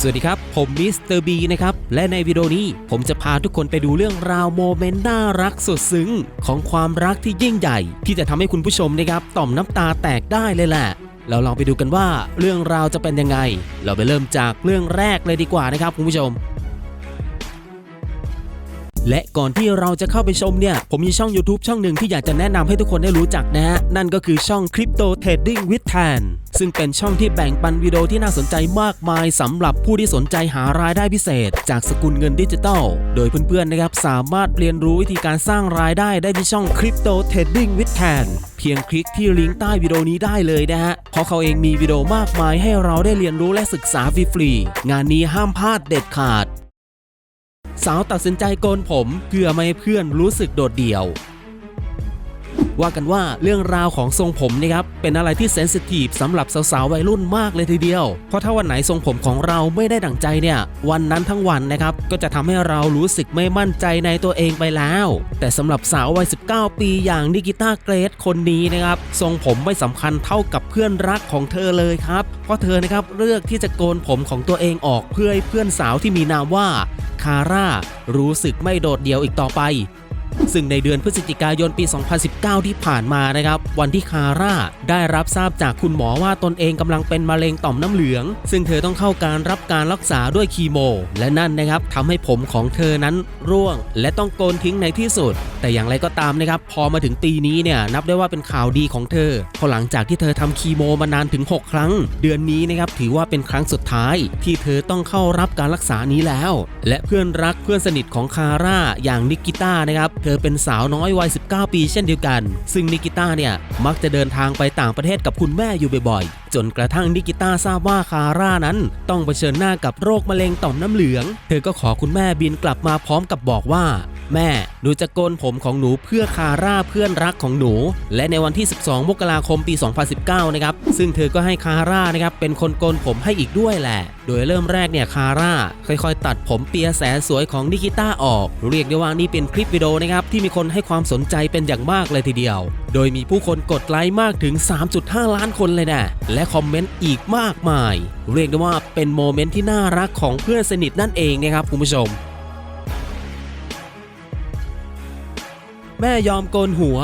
สวัสดีครับ ผมมิสเตอร์บีนะครับ และในวิดีโอนี้ผมจะพาทุกคนไปดูเรื่องราวโมเมนต์น่ารักสุดซึ้ง ของความรักที่ยิ่งใหญ่ ที่จะทำให้คุณผู้ชมนะครับต่อมน้ำตาแตกได้เลยแหละเราลองไปดูกันว่าเรื่องราวจะเป็นยังไง เราไปเริ่มจากเรื่องแรกเลยดีกว่านะครับคุณผู้ชม และก่อนที่เราจะเข้าไปชมเนี่ย ผมมีช่อง YouTube ช่องหนึ่งที่อยากจะแนะนำให้ทุกคนได้รู้จักนะฮะ นั่นก็คือช่อง Crypto Trading with Tan ซึ่งเป็นช่องที่แบ่งปันวิดีโอที่น่าสนใจมากมายสำหรับผู้ที่สนใจหารายได้พิเศษ จากสกุลเงินดิจิทัลโดยเพื่อนๆนะครับสามารถเรียนรู้วิธีการสร้างรายได้ได้ที่ช่อง Crypto Trading with Tan เพียงคลิกที่ลิงก์ใต้วิดีโอนี้ได้เลยนะฮะ เพราะเขาเองมีวิดีโอมากมายให้เราได้เรียนรู้และศึกษาฟรีๆงานนี้ห้ามพลาดเด็ดขาด สาวตัดสินใจโกนผมเพื่อไม่ให้เพื่อนรู้สึกโดดเดี่ยว ว่ากันว่าเรื่องราวของทรงผมนะครับเป็นอะไรที่เซนซิทีฟสำหรับสาวๆวัยรุ่นมากเลยทีเดียว เพราะถ้าวันไหนทรงผมของเราไม่ได้ดั่งใจเนี่ย วันนั้นทั้งวันนะครับก็จะทำให้เรารู้สึกไม่มั่นใจในตัวเองไปแล้ว แต่สำหรับสาววัย 19 ปีอย่างนิกิต้าเกรดคนนี้นะครับทรงผมไม่สำคัญเท่ากับเพื่อนรักของเธอเลยครับเพราะเธอนะครับเลือกที่จะโกนผมของตัวเองออกเพื่อให้เพื่อนสาวที่มีนามว่าคาร่ารู้สึกไม่โดดเดี่ยวอีกต่อไป ซึ่งในเดือนพฤศจิกายนปี 2019 ที่ผ่านมานะครับ วันที่คาร่าได้รับทราบจากคุณหมอว่าตนเองกำลังเป็นมะเร็งต่อมน้ำเหลือง ซึ่งเธอต้องเข้าการรับการรักษาด้วยคีโม และนั่นนะครับทำให้ผมของเธอนั้นร่วง และต้องโกนทิ้งในที่สุด แต่อย่างไรก็ตามนะครับ พอมาถึงปีนี้เนี่ยนับได้ว่าเป็นข่าวดีของเธอเพราะหลังจากที่เธอทำคีโมมานานถึง 6 ครั้ง เดือนนี้นะครับถือว่าเป็นครั้งสุดท้าย ที่เธอต้องเข้ารับการรักษานี้แล้ว และเพื่อนรักเพื่อนสนิทของคาร่าอย่างนิกิต้านะครับเธอเป็นสาวน้อยวัย 19 ปีเช่นเดียวกัน ซึ่งนิกิต้าเนี่ย มักจะเดินทางไปต่างประเทศกับคุณแม่อยู่บ่อยๆ จนกระทั่งนิกิต้าทราบว่าคาร่านั้น ต้องเผชิญหน้ากับโรคมะเร็งต่อมน้ำเหลือง เธอก็ขอคุณแม่บินกลับมาพร้อมกับบอกว่า แม่ หนูจะโกนผมของหนูเพื่อคาร่าเพื่อนรักของหนู และในวันที่ 12 มกราคมปี 2019 นะครับ ซึ่งเธอก็ให้คาร่านะครับ เป็นคนโกนผมให้อีกด้วยแหละ โดยเริ่มแรกเนี่ยคาร่าค่อยๆ ตัดผมเปียแสนสวยของนิกิต้าออก เรียกได้ว่านี่เป็นคลิปวิดีโอนะครับ ที่มีคนให้ความสนใจเป็นอย่างมากเลยทีเดียว โดยมีผู้คนกดไลค์มากถึง 3.5 ล้านคนเลยนะและคอมเมนต์อีกมากมาย เรียกได้ว่าเป็นโมเมนต์ที่น่ารักของเพื่อนสนิทนั่นเองนะครับคุณผู้ชม แม่ยอมโกนหัว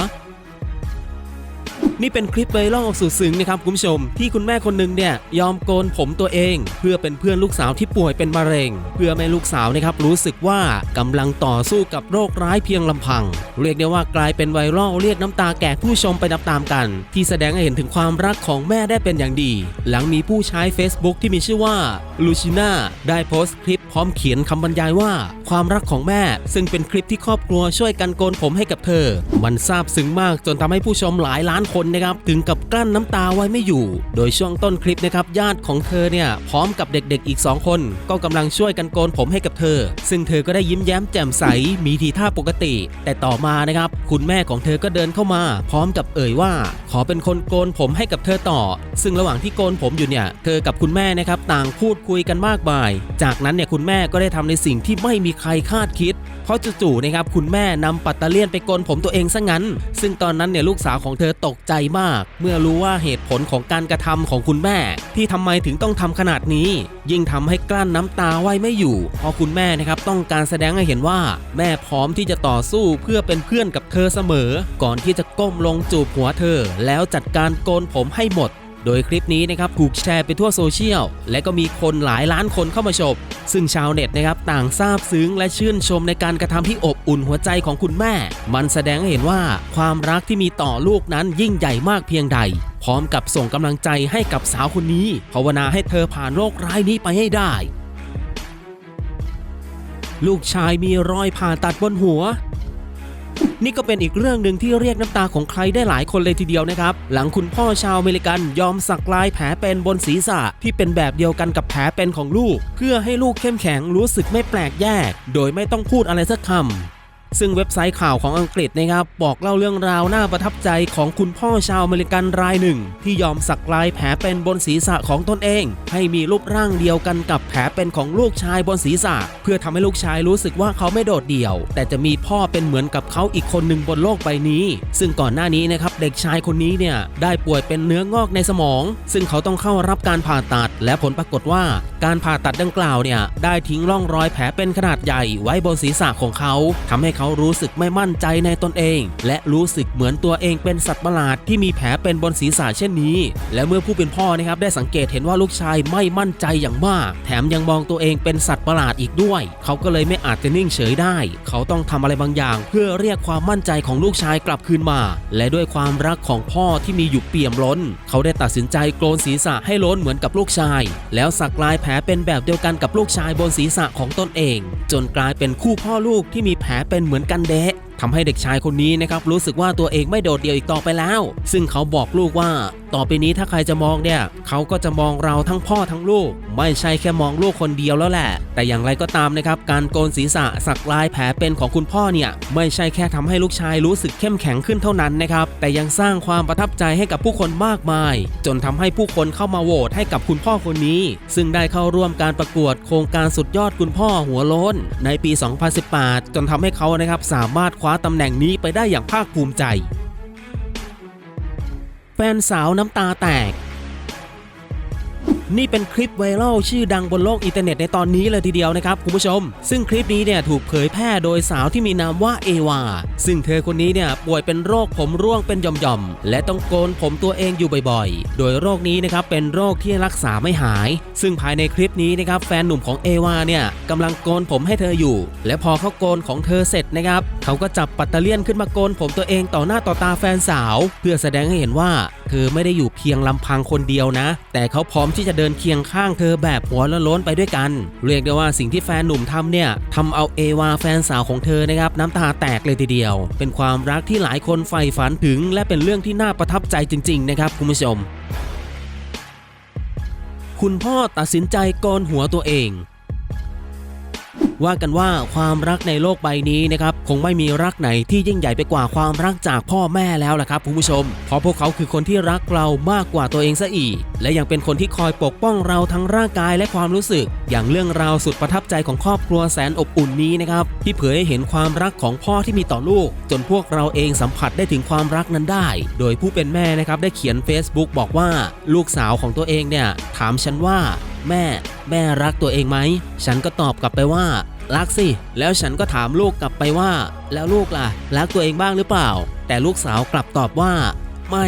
นี่เป็นคลิปไวรัลสุดซึ้งนะครับคุณผู้ชม ที่คุณแม่คนหนึ่งเนี่ยยอมโกนผมตัวเอง เพื่อเป็นเพื่อนลูกสาวที่ป่วยเป็นมะเร็ง เพื่อไม่ลูกสาวนะครับรู้สึกว่ากำลังต่อสู้กับโรคร้ายเพียงลำพัง เรียกได้ว่ากลายเป็นไวรัลเรียกน้ำตาแก่ผู้ชมไปตามๆกัน ที่แสดงให้เห็นถึงความรักของแม่ได้เป็นอย่างดี หลังมีผู้ใช้ Facebook ที่มีชื่อว่าลูชิน่าได้โพสต์คลิปพร้อมเขียนคำบรรยายว่า ความรักของแม่ ซึ่งเป็นคลิปที่ครอบครัวช่วยกันโกนผมให้กับเธอ มันซาบซึ้งมากจนทำให้ผู้ชมหลายล้านคนนะครับถึงกับกลั้นน้ำตาไว้ไม่อยู่ โดยช่วงต้นคลิปนะครับญาติของเธอเนี่ยพร้อมกับเด็กๆอีก 2 คน ก็กำลังช่วยกันโกนผมให้กับเธอ ซึ่งเธอก็ได้ยิ้มแย้มแจ่มใสมีทีท่าปกติ แต่ต่อมานะครับคุณแม่ของเธอก็เดินเข้ามา พร้อมกับเอ่ยว่า ขอเป็นคนโกนผมให้กับเธอต่อ ซึ่งระหว่างที่โกนผมอยู่เนี่ยเธอกับคุณแม่นะครับต่างพูดคุยกันมากมาย จากนั้นเนี่ยคุณแม่ก็ได้ทำในสิ่งที่ไม่มีใครคาดคิด เพราะจู่ๆนะครับคุณแม่นำปัตตอร์เลียนไปโกนผมตัวเองซะงั้น ซึ่งตอนนั้นเนี่ยลูกสาวของเธอตกใจมาก เมื่อรู้ว่าเหตุผลของการกระทำของคุณแม่ ที่ทำไมถึงต้องทำขนาดนี้ ยิ่งทำให้กลั้นน้ำตาไว้ไม่อยู่เพราะคุณแม่นะครับต้องการแสดงให้เห็นว่า แม่พร้อมที่จะต่อสู้เพื่อเป็นเพื่อนกับเธอเสมอ ก่อนที่จะก้มลงจูบหัวเธอ แล้วจัดการโกนผมให้หมด โดยคลิปนี้นะครับถูกแชร์ไปทั่วโซเชียล และก็มีคนหลายล้านคนเข้ามาชม ซึ่งชาวเน็ตนะครับต่างซาบซึ้งและชื่นชมในการกระทำที่อบอุ่นหัวใจของคุณแม่ มันแสดงให้เห็นว่าความรักที่มีต่อลูกนั้นยิ่งใหญ่มากเพียงใด พร้อมกับส่งกำลังใจให้กับสาวคนนี้ภาวนาให้เธอผ่านโรคร้ายนี้ไปให้ได้ ลูกชายมีรอยผ่าตัดบนหัว นี่ก็เป็นอีกเรื่องหนึ่งที่เรียกน้ำตาของใครได้หลายคนเลยทีเดียวนะครับ หลังคุณพ่อชาวอเมริกันยอมสักลายแผลเป็นบนศีรษะที่เป็นแบบเดียวกันกับแผลเป็นของลูก เพื่อให้ลูกเข้มแข็งรู้สึกไม่แปลกแยก โดยไม่ต้องพูดอะไรสักคำ ซึ่งเว็บไซต์ข่าวของอังกฤษนะครับ บอกเล่าเรื่องราวน่าประทับใจของคุณพ่อชาวอเมริกันรายหนึ่ง ที่ยอมสักลายแผลเป็นบนศีรษะของตนเอง ให้มีรูปร่างเดียวกันกับแผลเป็นของลูกชายบนศีรษะ เพื่อทำให้ลูกชายรู้สึกว่าเขาไม่โดดเดี่ยว แต่จะมีพ่อเป็นเหมือนกับเขาอีกคนหนึ่งบนโลกใบนี้ ซึ่งก่อนหน้านี้นะครับเด็กชายคนนี้เนี่ยได้ป่วยเป็นเนื้องอกในสมอง ซึ่งเขาต้องเข้ารับการผ่าตัด และผลปรากฏว่า การผ่าตัดดังกล่าวเนี่ยได้ทิ้งร่องรอยแผลเป็นขนาดใหญ่ไว้บนศีรษะของเขาทำให้เขารู้สึกไม่มั่นใจในตนเอง และรู้สึกเหมือนตัวเองเป็นสัตว์ประหลาดที่มีแผลเป็นบนศีรษะเช่นนี้ และเมื่อผู้เป็นพ่อนะครับได้สังเกตเห็นว่าลูกชายไม่มั่นใจอย่างมาก แถมยังมองตัวเองเป็นสัตว์ประหลาดอีกด้วย เขาก็เลยไม่อาจจะนิ่งเฉยได้ เขาต้องทำอะไรบางอย่าง เพื่อเรียกความมั่นใจของลูกชายกลับคืนมา และด้วยความรักของพ่อที่มีอยู่เปี่ยมล้น เขาได้ตัดสินใจโกนศีรษะให้ล้นเหมือนกับลูกชาย แล้วสักลายแผลเป็นแบบเดียวกันกับลูกชายบนศีรษะของตนเอง จนกลายเป็นคู่พ่อลูกที่มีแผลเป็นเหมือนกันเดะ ทำให้เด็กชายคนนี้นะครับรู้สึกว่าตัวเองไม่โดดเดี่ยวอีกต่อไปแล้ว ซึ่งเขาบอกลูกว่า ต่อไปนี้ถ้าใครจะมองเนี่ย เขาก็จะมองเราทั้งพ่อทั้งลูก ไม่ใช่แค่มองลูกคนเดียวแล้วแหละ แต่อย่างไรก็ตามนะครับ การโกนศีรษะสักลายแผลเป็นของคุณพ่อเนี่ย ไม่ใช่แค่ทำให้ลูกชายรู้สึกเข้มแข็งขึ้นเท่านั้นนะครับ แต่ยังสร้างความประทับใจให้กับผู้คนมากมาย จนทำให้ผู้คนเข้ามาโหวตให้กับคุณพ่อคนนี้ ซึ่งได้เข้าร่วมการประกวดโครงการสุดยอดคุณพ่อหัวโล้นในปี 2018 จนทำให้เขานะครับสามารถคว้าตำแหน่งนี้ไปได้อย่างภาคภูมิใจ แฟนสาวน้ำตาแตก นี่เป็นคลิปไวรัลชื่อดังบนโลกอินเทอร์เน็ตในตอนนี้เลยทีเดียวนะครับคุณผู้ชม ซึ่งคลิปนี้เนี่ยถูกเผยแพร่โดยสาวที่มีนามว่าเอวา ซึ่งเธอคนนี้เนี่ยป่วยเป็นโรคผมร่วงเป็นหย่อมๆ และต้องโกนผมตัวเองอยู่บ่อยๆ โดยโรคนี้นะครับเป็นโรคที่รักษาไม่หาย ซึ่งภายในคลิปนี้นะครับแฟนหนุ่มของเอวาเนี่ยกำลังโกนผมให้เธออยู่ และพอเขาโกนของเธอเสร็จนะครับเขาก็จับปัตเตเลียนขึ้นมาโกนผมตัวเองต่อหน้าต่อตาแฟนสาว เพื่อแสดงให้เห็นว่า เธอไม่ได้อยู่เพียงลำพังคนเดียวนะ แต่เขาพร้อมที่จะเดินเคียงข้างเธอแบบหัวละล้นไปด้วยกัน เรียกได้ว่าสิ่งที่แฟนหนุ่มทำเนี่ยทำเอาเอวาแฟนสาวของเธอนะครับน้ำตาแตกเลยทีเดียว เป็นความรักที่หลายคนใฝ่ฝันถึง และเป็นเรื่องที่น่าประทับใจจริง ๆ นะครับคุณผู้ชมคุณพ่อตัดสินใจโกนหัวตัวเอง ว่ากันว่าความรักในโลกใบนี้นะครับคงไม่มีรักไหนที่ยิ่งใหญ่ไปกว่าความรักจากพ่อแม่แล้วล่ะครับคุณผู้ชม เพราะพวกเขาคือคนที่รักเรามากกว่าตัวเองซะอีก และยังเป็นคนที่คอยปกป้องเราทั้งร่างกายและความรู้สึก อย่างเรื่องราวสุดประทับใจของครอบครัวแสนอบอุ่นนี้นะครับที่เผยให้เห็นความรักของพ่อที่มีต่อลูก จนพวกเราเองสัมผัสได้ถึงความรักนั้นได้ โดยผู้เป็นแม่นะครับได้เขียน Facebook บอกว่า ลูกสาวของตัวเองเนี่ยถามฉันว่า แม่ แม่รักตัวเองไหม ฉันก็ตอบกลับไปว่า รักสิ แล้วฉันก็ถามลูกกลับไปว่า แล้วลูกล่ะ รักตัวเองบ้างหรือเปล่า แต่ลูกสาวกลับตอบว่า ไม่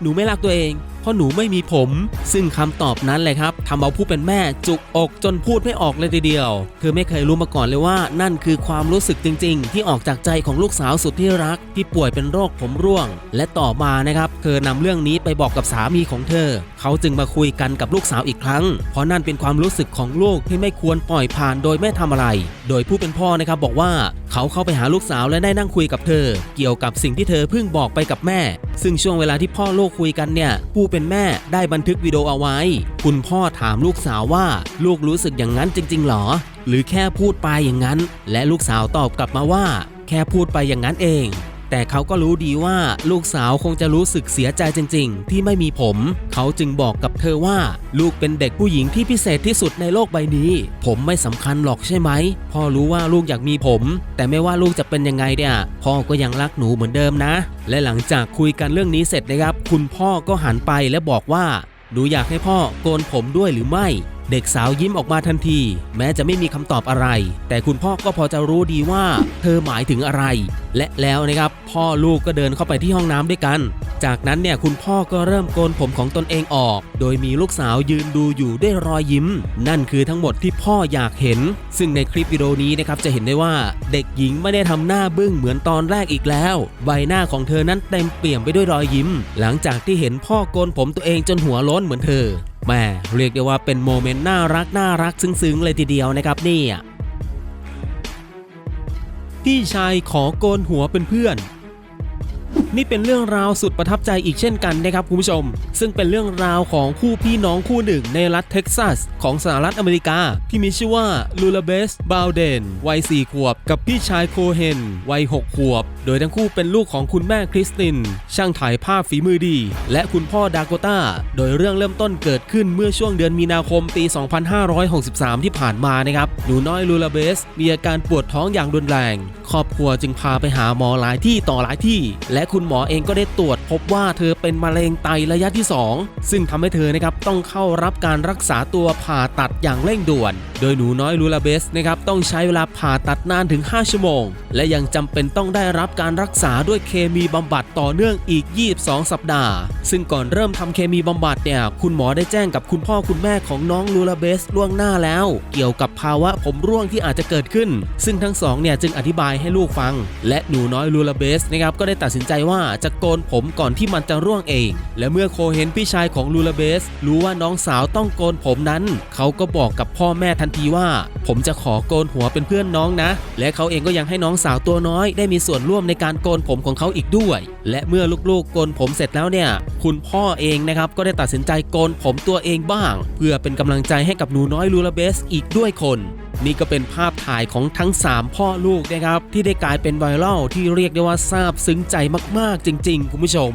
หนูไม่รักตัวเอง เพราะหนูไม่มีผม ซึ่งคำตอบนั้นเลยครับทำเอาผู้เป็นแม่จุกอกจนพูดไม่ออกเลยทีเดียว เธอไม่เคยรู้มาก่อนเลยว่านั่นคือความรู้สึกจริง ๆ ที่ออกจากใจของลูกสาวสุดที่รัก ที่ป่วยเป็นโรคผมร่วง และต่อมานะครับ เธอนำเรื่องนี้ไปบอกกับสามีของเธอ เขาจึงมาคุยกันกับลูกสาวอีกครั้ง เพราะนั่นเป็นความรู้สึกของลูกที่ไม่ควรปล่อยผ่านโดยไม่ทำอะไร โดยผู้เป็นพ่อนะครับบอกว่าเขาเข้าไปหาลูกสาวและได้นั่งคุยกับเธอ เกี่ยวกับสิ่งที่เธอเพิ่งบอกไปกับแม่ ซึ่งช่วงเวลาที่พ่อลูกคุยกันเนี่ยผู้เป็นแม่ได้บันทึกวิดีโอเอาไว้ คุณพ่อถามลูกสาวว่า ลูกรู้สึกอย่างนั้นจริง ๆ หรอ หรือแค่พูดไปอย่างนั้น และลูกสาวตอบกลับมาว่า แค่พูดไปอย่างนั้นเอง แต่เขาก็รู้ดีว่าลูกสาวคงจะรู้สึกเสียใจจริง ๆ ที่ไม่มีผม เขาจึงบอกกับเธอว่า ลูกเป็นเด็กผู้หญิงที่พิเศษที่สุดในโลกใบนี้ ผมไม่สำคัญหรอกใช่ไหมพ่อรู้ว่าลูกอยากมีผม แต่ไม่ว่าลูกจะเป็นยังไงเนี่ยพ่อก็ยังรักหนูเหมือนเดิมนะ และหลังจากคุยกันเรื่องนี้เสร็จนะครับ คุณพ่อก็หันไปและบอกว่าหนูอยากให้พ่อโกนผมด้วยหรือไม่ เด็กสาวยิ้มออกมาทันที แม้จะไม่มีคำตอบอะไร แต่คุณพ่อก็พอจะรู้ดีว่า เธอหมายถึงอะไร และแล้วนะครับพ่อลูกก็เดินเข้าไปที่ห้องน้ำด้วยกัน จากนั้นเนี่ยคุณพ่อก็เริ่มโกนผมของตนเองออก โดยมีลูกสาวยืนดูอยู่ด้วยรอยยิ้ม นั่นคือทั้งหมดที่พ่ออยากเห็น ซึ่งในคลิปวิดีโอนี้นะครับจะเห็นได้ว่าเด็กหญิงไม่ได้ทำหน้าบึ้งเหมือนตอนแรกอีกแล้ว ใบหน้าของเธอนั้นเต็มเปี่ยมไปด้วยรอยยิ้ม หลังจากที่เห็นพ่อโกนผมตัวเองจนหัวล้นเหมือนเธอ แม่เรียกได้ว่าเป็นโมเมนต์น่ารักน่ารักซึ้งๆเลยทีเดียวนะครับเนี่ยพี่ชายขอโกนหัวเป็นเพื่อน นี่เป็นเรื่องราวสุดประทับใจอีกเช่นกันนะครับคุณผู้ชม ซึ่งเป็นเรื่องราวของคู่พี่น้องคู่หนึ่งในรัฐเท็กซัส ของสหรัฐอเมริกา ที่มีชื่อว่าลูลาเบสบาวเดนวัย 4 ขวบ กับพี่ชายโคเฮนวัย 6 ขวบ โดยทั้งคู่เป็นลูกของคุณแม่คริสติน ช่างถ่ายภาพฝีมือดี และคุณพ่อดาโกต้า โดยเรื่องเริ่มต้นเกิดขึ้นเมื่อช่วงเดือนมีนาคมปี 2563 ที่ผ่านมานะครับหนูน้อยลูลาเบสมีอาการปวดท้องอย่างรุนแรง ครอบครัวจึงพาไปหาหมอหลายที่ต่อหลายที่ และคุณณหมอเองก็ได้ตรวจ พบว่าเธอเป็นมะเร็งไตระยะที่ 2 ซึ่งทำให้เธอนะครับต้องเข้ารับการรักษาตัวผ่าตัดอย่างเร่งด่วน โดยหนูน้อยลูลาเบสนะครับต้องใช้เวลาผ่าตัดนานถึง 5 ชั่วโมง และยังจำเป็นต้องได้รับการรักษาด้วยเคมีบำบัดต่อเนื่องอีก 22 สัปดาห์ ซึ่งก่อนเริ่มทำเคมีบำบัดเนี่ยคุณหมอได้แจ้งกับคุณพ่อคุณแม่ของน้องลูลาเบสล่วงหน้าแล้ว เกี่ยวกับภาวะผมร่วงที่อาจจะเกิดขึ้น ซึ่งทั้งสองเนี่ยจึงอธิบายให้ลูกฟัง และหนูน้อยลูลาเบสนะครับก็ได้ตัดสินใจว่าจะโกนผมก่อนที่มันจะร่วงเอง และเมื่อโคเห็นพี่ชายของลูลาเบส รู้ว่าน้องสาวต้องโกนผมนั้น เขาก็บอกกับพ่อแม่ทันทีว่า ผมจะขอโกนหัวเป็นเพื่อนน้องนะ และเขาเองก็ยังให้น้องสาวตัวน้อยได้มีส่วนร่วมในการโกนผมของเขาอีกด้วย และเมื่อลูกๆโกนผมเสร็จแล้วเนี่ย คุณพ่อเองนะครับก็ได้ตัดสินใจโกนผมตัวเองบ้าง เพื่อเป็นกำลังใจให้กับหนูน้อยลูลาเบสอีกด้วยคน นี่ก็เป็นภาพถ่ายของทั้ง 3 พ่อลูกนะครับ ที่ได้กลายเป็นไวรัลที่เรียกได้ว่าซาบซึ้งใจมากๆ จริง ๆ คุณผู้ชม